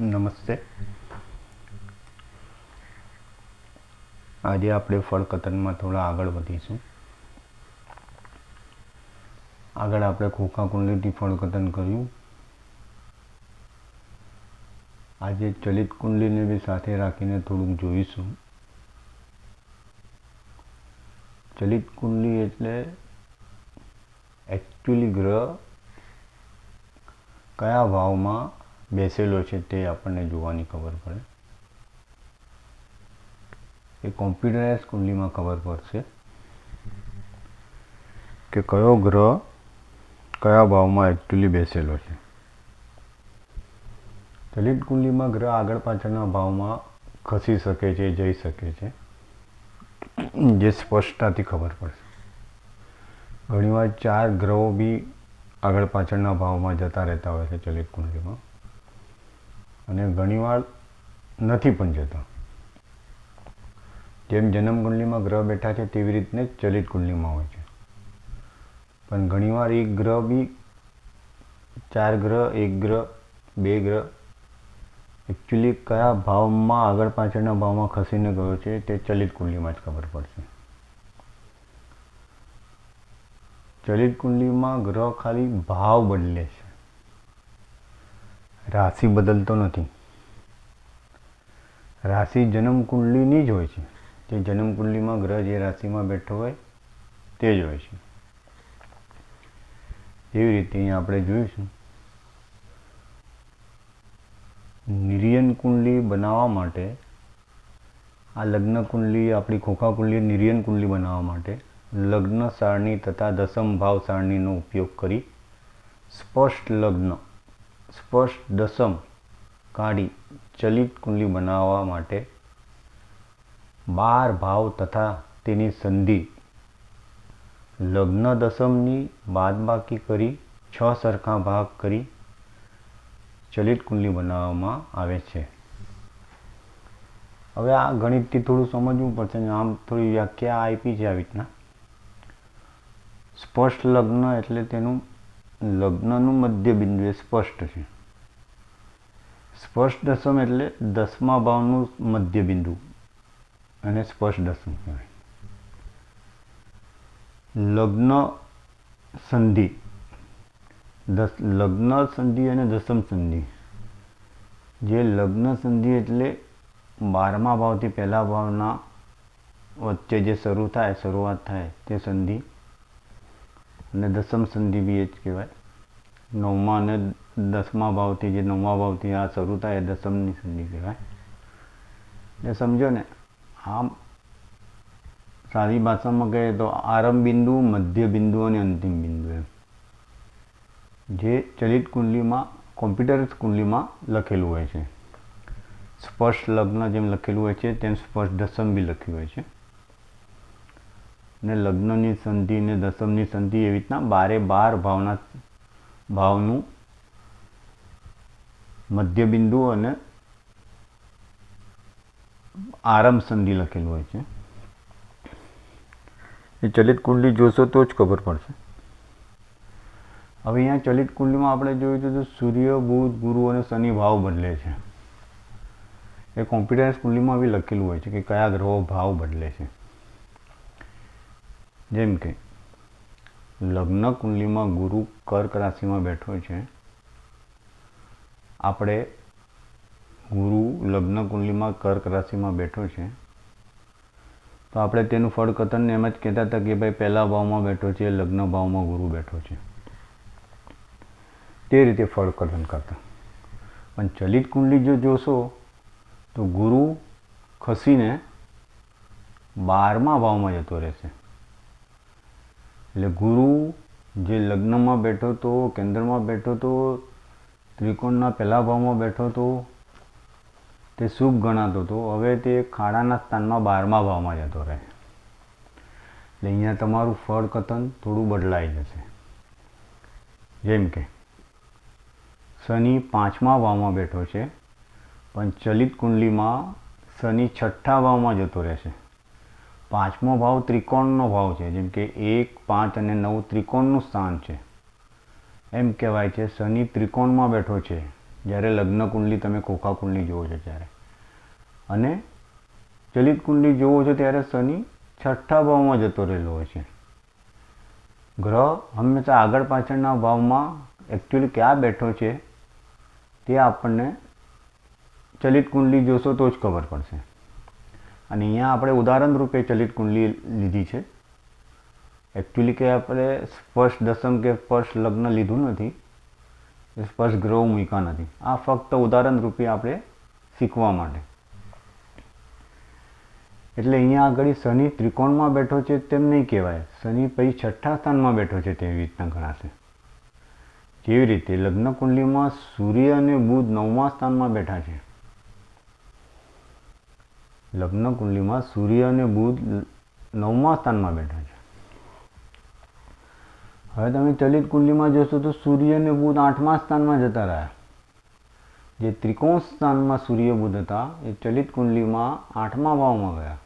નમસ્તે. આજે આપણે ફળકતનમાં થોડા આગળ વધીશું. આગળ આપણે ખોખા કુંડલીથી ફળકતન કર્યું. આજે ચલિત કુંડલીને બી સાથે રાખીને થોડુંક જોઈશું. ચલિત કુંડલી એટલે એકચ્યુઅલી ગ્રહ કયા ભાવમાં બેસેલો છે તે આપણને જોવાની ખબર પડે. એ કોમ્પ્યુટરાઇઝ કુંડલીમાં ખબર પડશે કે કયો ગ્રહ કયા ભાવમાં એકચ્યુઅલી બેસેલો છે. ચલિત કુંડલીમાં ગ્રહ આગળ પાછળના ભાવમાં ખસી શકે છે, જઈ શકે છે, જે સ્પષ્ટતાથી ખબર પડશે. ઘણીવાર ચાર ગ્રહો બી આગળ પાછળના ભાવમાં જતા રહેતા હોય છે ચલિત કુંડલીમાં. અને ઘણીવાર નથી પણ જતા. જેમ જન્મ કુંડલીમાં ગ્રહ બેઠા છે તેવી રીતને જ ચલિત કુંડલીમાં હોય છે. પણ ઘણીવાર એક ગ્રહ બી ચાર ગ્રહ, એક ગ્રહ, બે ગ્રહ એકચ્યુઅલી કયા ભાવમાં આગળ પાછળના ભાવમાં ખસીને ગયો છે તે ચલિત કુંડલીમાં જ ખબર પડશે. ચલિત કુંડલીમાં ગ્રહ ખાલી ભાવ બદલે છે. રાશિ બદલતો નથી. રાશિ જન્મ કુંડલીની જ હોય છે. તે જન્મ કુંડલીમાં ગ્રહ જે રાશિમાં બેઠો હોય તે જ હોય છે. એવી રીતે અહીંયા આપણે જોઈશું. નિર્યન કુંડલી બનાવવા માટે, આ લગ્ન કુંડલી, આપણી ખોખા કુંડલી નિર્યન કુંડલી બનાવવા માટે લગ્ન સારણી તથા દસમ ભાવ સારણીનો ઉપયોગ કરી સ્પષ્ટ લગ્ન સ્પષ્ટ દસમ કાઢી ચલિત કુંડલી બનાવવા માટે બાર ભાવ તથા તેની સંધિ. લગ્ન દસમની બાદબાકી કરી છ સરખા ભાગ કરી ચલિત કુંડલી બનાવવામાં આવે છે. હવે આ ગણિતથી થોડું સમજવું પડશે આમ થોડી વ્યાખ્યા આપી છે આવી રીતના. સ્પષ્ટ લગ્ન એટલે તેનું લગ્નનું મધ્ય બિંદુ એ સ્પષ્ટ છે. સ્પષ્ટ દસમ એટલે દસમા ભાવનું મધ્ય બિંદુ અને સ્પષ્ટ દસમ કહેવાય. લગ્ન સંધિ. દસ, લગ્ન સંધિ અને દસમ સંધિ. જે લગ્ન સંધિ એટલે બારમા ભાવથી પહેલા ભાવના વચ્ચે જે શરૂ થાય, શરૂઆત થાય તે સંધિ. અને દસમ સંધિ બી એ જ કહેવાય. નવમા અને દસમા ભાવથી જે નવમા ભાવથી આ શરૂ થાય એ દસમની સંધિ કહેવાય. એટલે સમજો ને, આમ સારી ભાષામાં કહીએ તો આરંભ બિંદુ, મધ્ય બિંદુ અને અંતિમ બિંદુ એમ. જે ચલિત કુંડલીમાં, કોમ્પ્યુટર કુંડલીમાં લખેલું હોય છે. સ્પષ્ટ લગ્ન જેમ લખેલું હોય છે, તેમ સ્પષ્ટ દસમ બી લખ્યું હોય છે. ને લગ્નની સંધિ ને દસમની સંધિ એવી રીતના બારે બાર ભાવના ભાવનું મધ્ય બિંદુ અને આરંભ સંધિ લખેલું હોય છે. એ ચલિત કુંડલી જોશો તો જ ખબર પડશે. હવે અહીંયા ચલિત કુંડલીમાં આપણે જોયું હતું તો સૂર્ય, બુધ, ગુરુ અને શનિ ભાવ બદલે છે. એ કોમ્પ્યુટરાઇઝ કુંડલીમાં બી લખેલું હોય છે કે કયા ગ્રહો ભાવ બદલે છે. જેમ કે, લગ્ન કુંડલીમાં ગુરુ કર્ક રાશિમાં બેઠો છે. આપણે ગુરુ લગ્ન કુંડલીમાં કર્ક રાશિમાં બેઠો છે. તો આપણે તેનું ફળ એમ જ કહેતા હતા કે ભાઈ પહેલા ભાવમાં બેઠો છે, લગ્ન ભાવમાં ગુરુ બેઠો છે. તે રીતે ફળ કથન કરતા. પણ ચલિત કુંડલી જો જોશો, તો ગુરુ ખસીને બારમા ભાવમાં જતો રહેશે. એટલે ગુરુ જે લગ્નમાં બેઠો તો કેન્દ્રમાં બેઠો તો ત્રિકોણના પહેલા ભાવમાં બેઠો તો તે શુભ ગણાતો હતો. હવે તે ખાડાના સ્થાનમાં બારમા ભાવમાં જતો રહે. એટલે અહીંયા તમારું ફળ કથન થોડું બદલાઈ જશે. જેમ કે, શનિ પાંચમા ભાવમાં બેઠો છે, પણ ચલિત કુંડલીમાં શનિ છઠ્ઠા ભાવમાં જતો રહેશે. પાંચમો ભાવ ત્રિકોણનો ભાવ છે, જેમ કે એક, પાંચ અને નવ ત્રિકોણનું સ્થાન છે. એમ કહેવાય છે, શનિ ત્રિકોણમાં બેઠો છે. જ્યારે લગ્ન કુંડલી તમે ખોખા કુંડલી જુઓ છો ત્યારે. અને ચલિત કુંડલી જુઓ છો ત્યારે શનિ છઠ્ઠા ભાવમાં જતો રહેલો હોય છે. ગ્રહ હંમેશા આગળ પાછળના ભાવમાં એકચ્યુઅલી ક્યાં બેઠો છે તે આપણને ચલિત કુંડલી જોશો તો જ ખબર પડશે. અને અહીંયા આપણે ઉદાહરણ રૂપે ચલિત કુંડલી લીધી છે. એકચ્યુઅલી કે આપણે સ્પર્શ દસમ કે સ્પર્શ લગ્ન લીધું નથી. સ્પર્શ ગ્રહ મૂક્યા નથી. આ ફક્ત ઉદાહરણ રૂપે આપણે શીખવા માટે. એટલે અહીંયા આગળ શનિ ત્રિકોણમાં બેઠો છે તેમ નહીં કહેવાય. શનિ પછી છઠ્ઠા સ્થાનમાં બેઠો છે તેવી રીતના ગણાશે જેવી રીતે? લગ્ન કુંડલીમાં સૂર્ય અને બુધ નવમા સ્થાનમાં બેઠા છે. લગ્ન કુંડલીમાં સૂર્ય અને બુધ નવમા સ્થાનમાં બેઠા છે. હવે તમે ચલિત કુંડલીમાં જોશો તો સૂર્ય અને બુધ આઠમા સ્થાનમાં જતા રહ્યા. જે ત્રિકોણ સ્થાનમાં સૂર્ય બુધ હતા, એ ચલિત કુંડલીમાં આઠમા ભાવમાં ગયા.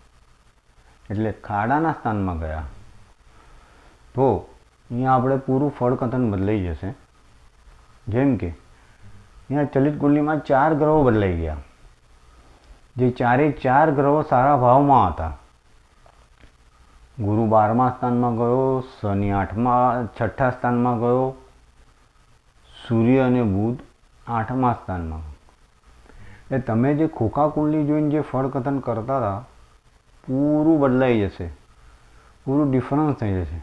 એટલે ખાડાના સ્થાનમાં ગયા. તો અહીંયા આપણે પૂરું ફળકથન બદલાઈ જશે. જેમ કે, અહીંયા ચલિત કુંડલીમાં ચાર ગ્રહો બદલાઈ ગયા. જે ચારે ચાર ગ્રહો સારા ભાવમાં હતા. ગુરુ બારમા સ્થાનમાં ગયો, શનિ આઠમા, છઠ્ઠા સ્થાનમાં ગયો, સૂર્ય અને બુધ આઠમા સ્થાનમાં. એટલે તમે જે ખોખા કુંડલી જોઈને જે ફળકથન કરતા હતા, પૂરું બદલાઈ જશે. પૂરું ડિફરન્સ થઈ જશે.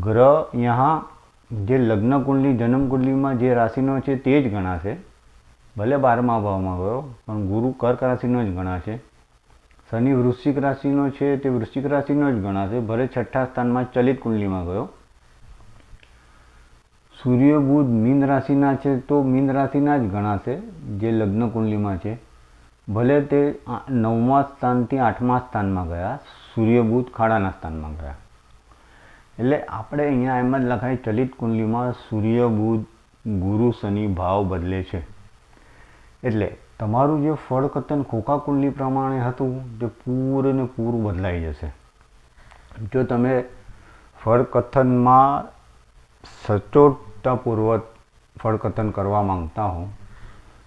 ગ્રહ यहाँ જે લગ્ન કુંડલી, જન્મ કુંડલીમાં જે રાશિનો છે તે જ ગણાશે. ભલે બારમા ભાવમાં ગયો, પણ ગુરુ કર્ક રાશિનો જ ગણાશે. શનિ વૃશ્ચિક રાશિનો છે તે વૃશ્ચિક રાશિનો જ ગણાશે. ભલે છઠ્ઠા સ્થાનમાં ચલિત કુંડલીમાં ગયો. સૂર્ય, બુધ, મીન રાશિના છે તો મીન રાશિના જ ગણાશે, જે લગ્ન કુંડલીમાં છે. ભલે તે નવમા સ્થાનથી આઠમા સ્થાનમાં ગયા, સૂર્ય, બુધ ખાડાના સ્થાનમાં ગયા. એટલે આપણે અહીંયા એમ જ લખાય, ચલિત કુંડલીમાં સૂર્ય, બુધ, ગુરુ, શનિ ભાવ બદલે છે. એટલે તમારું જે ફળકથન ખોખા કુંડલી પ્રમાણે હતું, તે પૂરે પૂરું બદલાઈ જશે. જો તમે ફળકથનમાં સચોટતાપૂર્વક ફળકથન કરવા માંગતા હો,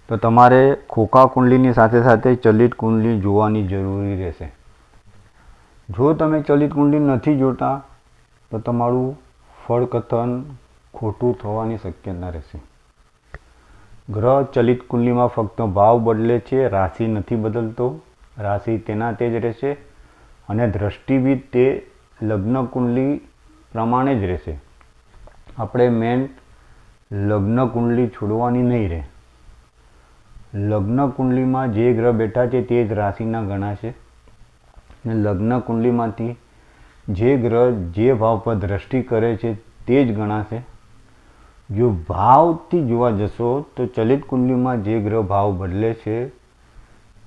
તો તમારે ખોખા કુંડલીની સાથે સાથે ચલિત કુંડલી જોવાની જરૂરી રહેશે. જો તમે ચલિત કુંડલી નથી જોતા, તો તમારું ફળકથન ખોટું થવાની શક્યતા રહેશે. ગ્રહ ચલિત કુંડલીમાં ફક્ત ભાવ બદલે છે, રાશિ નથી બદલતો. રાશિ તેના તે જ રહેશે અને દ્રષ્ટિ બી તે લગ્ન કુંડલી પ્રમાણે જ રહેશે. આપણે મેન લગ્ન કુંડલી છોડવાની નહીં રહે. લગ્ન કુંડલીમાં જે ગ્રહ બેઠા છે તે જ રાશિના ગણાશે અને લગ્ન કુંડલીમાંથી જે ગ્રહ જે ભાવ પર દ્રષ્ટિ કરે છે તે જ ગણાશે. જો ભાવથી જોવા જશો તો ચલિત કુંડલીમાં જે ગ્રહ ભાવ બદલે છે,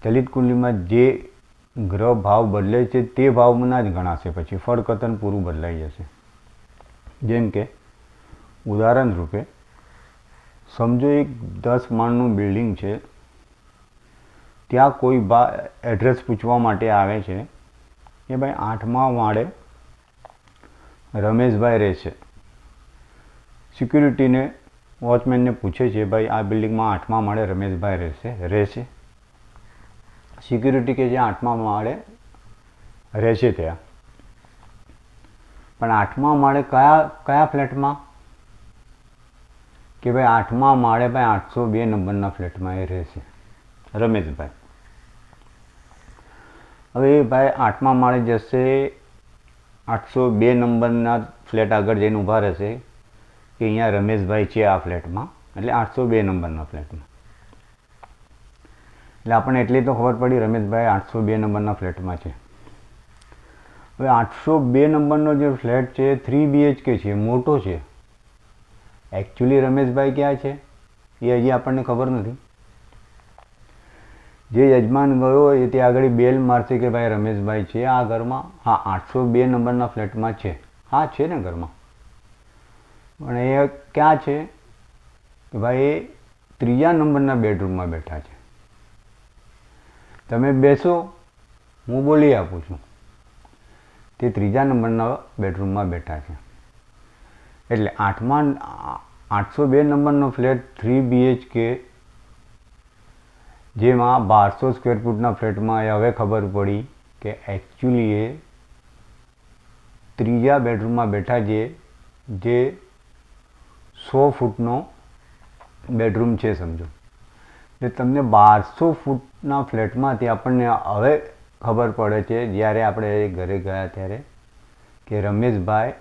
ચલિત કુંડલીમાં જે ગ્રહ ભાવ બદલે છે તે ભાવના જ ગણાશે. પછી ફળકથન પૂરું બદલાઈ જશે. જેમ કે, ઉદાહરણ રૂપે, સમજો એક દસ માળનું બિલ્ડિંગ છે, ત્યાં કોઈ બા એડ્રેસ પૂછવા માટે આવે છે કે ભાઈ આઠમા માળે રમેશભાઈ રહે છે સિક્યુરિટીને વોચમેનને પૂછે છે, ભાઈ, આ બિલ્ડિંગમાં આઠમા માળે રમેશભાઈ રહેશે રહેશે? સિક્યુરિટી કે જે આઠમા માળે રહેશે ત્યાં. પણ આઠમા માળે કયા કયા ફ્લેટમાં? કે ભાઈ, આઠમા માળે ભાઈ આઠસો બે નંબરના ફ્લેટમાં એ રહેશે, રમેશભાઈ. હવે ભાઈ આઠમા માળે જશે, આઠસો બે નંબરના ફ્લેટ આગળ જઈને ઊભા રહેશે. કે અહીંયા રમેશભાઈ છે આ ફ્લેટમાં, એટલે આઠસો બે નંબરના ફ્લેટમાં. એટલે આપણને એટલી તો ખબર પડી રમેશભાઈ આઠસો બે નંબરના ફ્લેટમાં છે. હવે આઠસો બે નંબરનો જે ફ્લેટ છે, થ્રી બીએચકે છે, મોટો છે. એકચ્યુઅલી રમેશભાઈ ક્યાં છે? એ હજી આપણને ખબર નથી. જે યજમાન ગયો એ તે આગળ બેલ મારશે કે ભાઈ રમેશભાઈ છે આ ઘરમાં. હા, આઠસો બે નંબરના ફ્લેટમાં છે. હા, છે ને ઘરમાં. પણ એ ક્યાં છે? કે ભાઈ એ ત્રીજા નંબરના બેડરૂમમાં બેઠા છે. તમે બેસો, હું બોલી આપું છું. તે ત્રીજા નંબરના બેડરૂમમાં બેઠા છે. એટલે આઠમા, આઠસો બે નંબરનો ફ્લેટ થ્રી બીએચકે જેમાં બારસો સ્ક્વેર ફૂટના ફ્લેટમાં એ હવે ખબર પડી કે એકચ્યુઅલી એ ત્રીજા બેડરૂમમાં બેઠા છે, જે સો ફૂટનો બેડરૂમ છે સમજો. એટલે તમને બારસો ફૂટના ફ્લેટમાંથી આપણને હવે ખબર પડે છે, જ્યારે આપણે ઘરે ગયા ત્યારે, કે રમેશભાઈ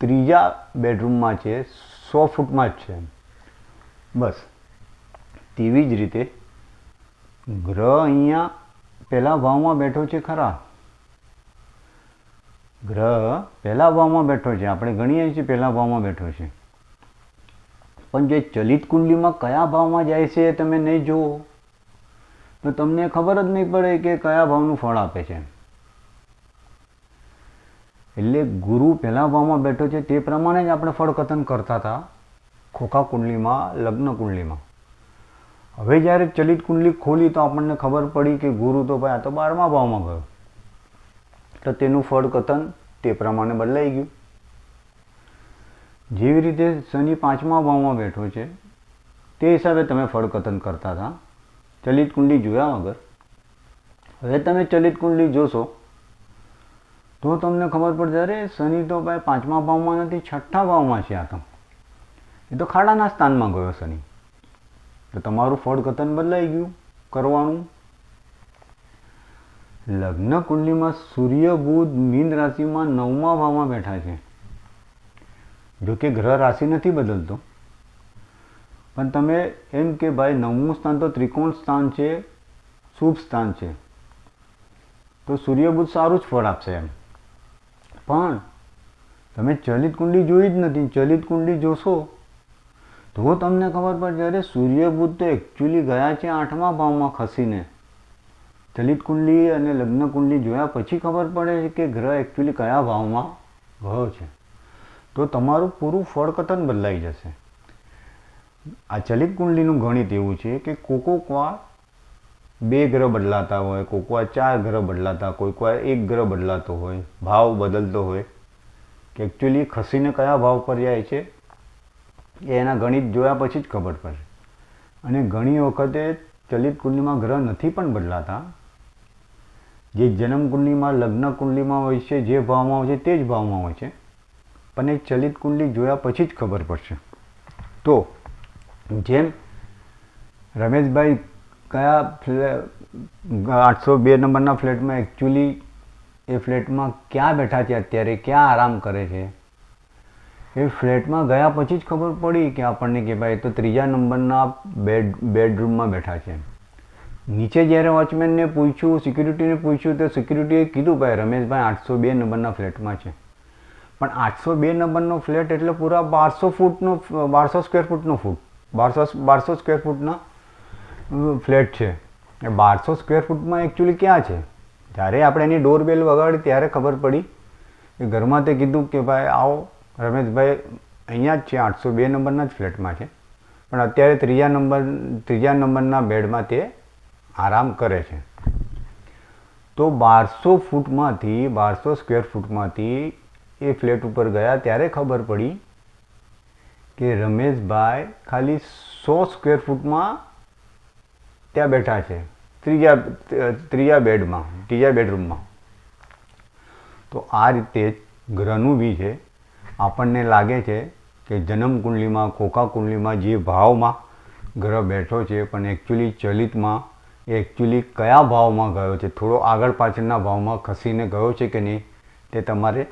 ત્રીજા બેડરૂમમાં છે, સો ફૂટમાં જ છે બસ. તેવી જ રીતે ગ્રહ અહીંયા પહેલા ભાવમાં બેઠો છે ખરા. ગ્રહ પહેલા ભાવમાં બેઠો છે. આપણે ગણીએ છીએ પહેલા ભાવમાં બેઠો છે. પણ જે ચલિત કુંડલીમાં કયા ભાવમાં જાય છે એ તમે નહીં જુઓ. તો તમને ખબર જ નહીં પડે કે કયા ભાવનું ફળ આપે છે. એટલે ગુરુ પહેલા ભાવમાં બેઠો છે તે પ્રમાણે જ આપણે ફળ કથન કરતા હતા ખોખા કુંડલીમાં, લગ્ન કુંડલીમાં. હવે જ્યારે ચલિત કુંડલી ખોલી તો આપણને ખબર પડી કે ગુરુ તો ભાઈ આ તો બારમા ભાવમાં ગયો. તો તેનું ફળ કથન તે પ્રમાણે બદલાઈ ગયું. જેવી રીતે શનિ પાંચમા ભાવમાં બેઠો છે, તે હિસાબે તમે ફળકથન કરતા હતા. ચલિત કુંડલી જોયા વગર. હવે તમે ચલિત કુંડલી જોશો, તો તમને ખબર પડશે, અરે શનિ તો ભાઈ પાંચમા ભાવમાં નથી, છઠ્ઠા ભાવમાં છે આ તો. એ તો ખાડાના સ્થાનમાં ગયો શનિ. તો તમારું ફળકથન બદલાઈ ગયું, કરવાનું. લગ્ન કુંડલીમાં સૂર્ય, બુધ, મીન રાશિમાં નવમા ભાવમાં બેઠા છે. જો કે ગ્રહ રાશિ નથી બદલતો. પણ તમે એમ કે ભાઈ નવમું સ્થાન તો ત્રિકોણ સ્થાન છે, શુભ સ્થાન છે. તો સૂર્ય સારું જ ફળ આપશે એમ. પણ તમે ચલિત કુંડલી જોઈ જ નથી, ચલિત કુંડલી જોશો, તો તમને ખબર પડશે અરે સૂર્યબુદ્ધ તો એકચ્યુઅલી ગયા છે આઠમા ભાવમાં ખસીને. ચલિત કુંડલી અને લગ્ન કુંડલી જોયા પછી ખબર પડે છે કે ગ્રહ એકચ્યુઅલી કયા ભાવમાં ગયો છે. તો તમારું પૂરું ફળકથન બદલાઈ જશે. આ ચલિત કુંડલીનું ગણિત એવું છે કે કોકોકવા બે ગ્રહ બદલાતા હોય કોઈક વાર ચાર ગ્રહ બદલાતા કોઈક વાર એક ગ્રહ બદલાતો હોય, ભાવ બદલતો હોય. કે એકચ્યુઅલી ખસીને કયા ભાવ પર જાય છે, એ એના ગણિત જોયા પછી જ ખબર પડે. અને ઘણી વખતે ચલિત કુંડલીમાં ગ્રહ નથી પણ બદલાતા. જે જન્મ કુંડલીમાં, લગ્ન કુંડલીમાં હોય છે, જે ભાવમાં હોય છે, તે જ ભાવમાં હોય છે. પણ એ ચલિત કુંડલી જોયા પછી જ ખબર પડશે. તો, જેમ રમેશભાઈ કયા આઠસો બે નંબરના ફ્લેટમાં એકચ્યુઅલી એ ફ્લેટમાં ક્યાં બેઠા છે અત્યારે, ક્યાં આરામ કરે છે? એ ફ્લેટમાં ગયા પછી જ ખબર પડી કે આપણને કે ભાઈ તો ત્રીજા નંબરના બેડ, બેડરૂમમાં બેઠા છે. નીચે જ્યારે વોચમેનને પૂછ્યું સિક્યુરિટીને પૂછ્યું, તો સિક્યુરિટીએ કીધું, ભાઈ, રમેશભાઈ આઠસો બે નંબરના ફ્લેટમાં છે. પણ આઠસો બે નંબરનો ફ્લેટ એટલે પૂરા બારસો ફૂટનો, બારસો સ્ક્વેર ફૂટનો ફૂટ. બારસો બારસો સ્ક્વેર ફૂટના ફ્લેટ છે. એ બારસો સ્ક્વેર ફૂટમાં એકચ્યુઅલી ક્યાં છે? જ્યારે આપણે એની ડોરબેલ વગાડી ત્યારે ખબર પડી કે ઘરમાં તે કીધું કે ભાઈ, આવો, રમેશભાઈ, અહીંયા જ છે, આઠસો બે નંબરના જ ફ્લેટમાં છે. પણ અત્યારે ત્રીજા નંબર, ત્રીજા નંબરના બેડમાં તે આરામ કરે છે. તો બારસો ફૂટમાંથી, બારસો સ્ક્વેર ફૂટમાંથી એ ફ્લેટ ઉપર ગયા, ત્યારે ખબર પડી કે રમેશભાઈ ખાલી સો સ્ક્વેર ફૂટમાં ત્યાં બેઠા છે, ત્રીજા ત્રીજા બેડમાં, ત્રીજા બેડરૂમમાં તો આ રીતે ગ્રહનું બી છે, આપણને લાગે છે કે જન્મ કુંડલીમાં, ખોખા કુંડલીમાં જે ભાવમાં ગ્રહ બેઠો છે, પણ એકચ્યુઅલી ચલિતમાં, એ એકચ્યુઅલી કયા ભાવમાં ગયો છે, થોડો આગળ પાછળના ભાવમાં ખસીને ગયો છે કે નહીં, તે તમારે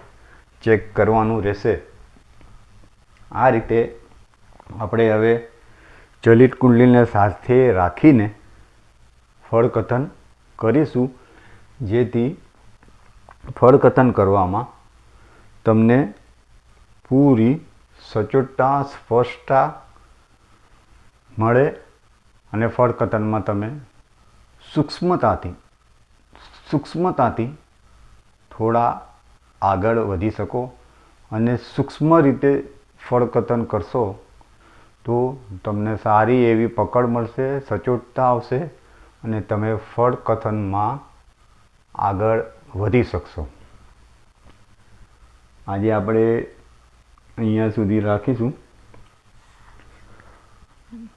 ચેક કરવાનું રહેશે. આ રીતે આપણે હવે ચલિત કુંડલીને સાથે રાખીને ફળકથન કરીશું, જેથી ફળકથન કરવામાં તમને પૂરી સચોટતા, સ્પષ્ટતા મળે અને ફળકથનમાં તમે સૂક્ષ્મતાથી સૂક્ષ્મતાથી થોડા આગળ વધી શકો અને સૂક્ષ્મ રીતે ફળકથન કરશો તો તમને સારી એવી પકડ મળશે, સચોટતા આવશે અને તમે ફળકથનમાં આગળ વધી શકશો. આજે આપણે અહીંયા સુધી રાખીશું.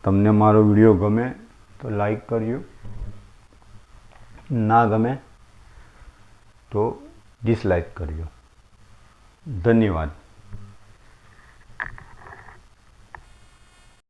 તમને મારો વીડિયો ગમે તો લાઈક કરજો. ના ગમે તો ડિસલાઈક કરજો ધન્યવાદ.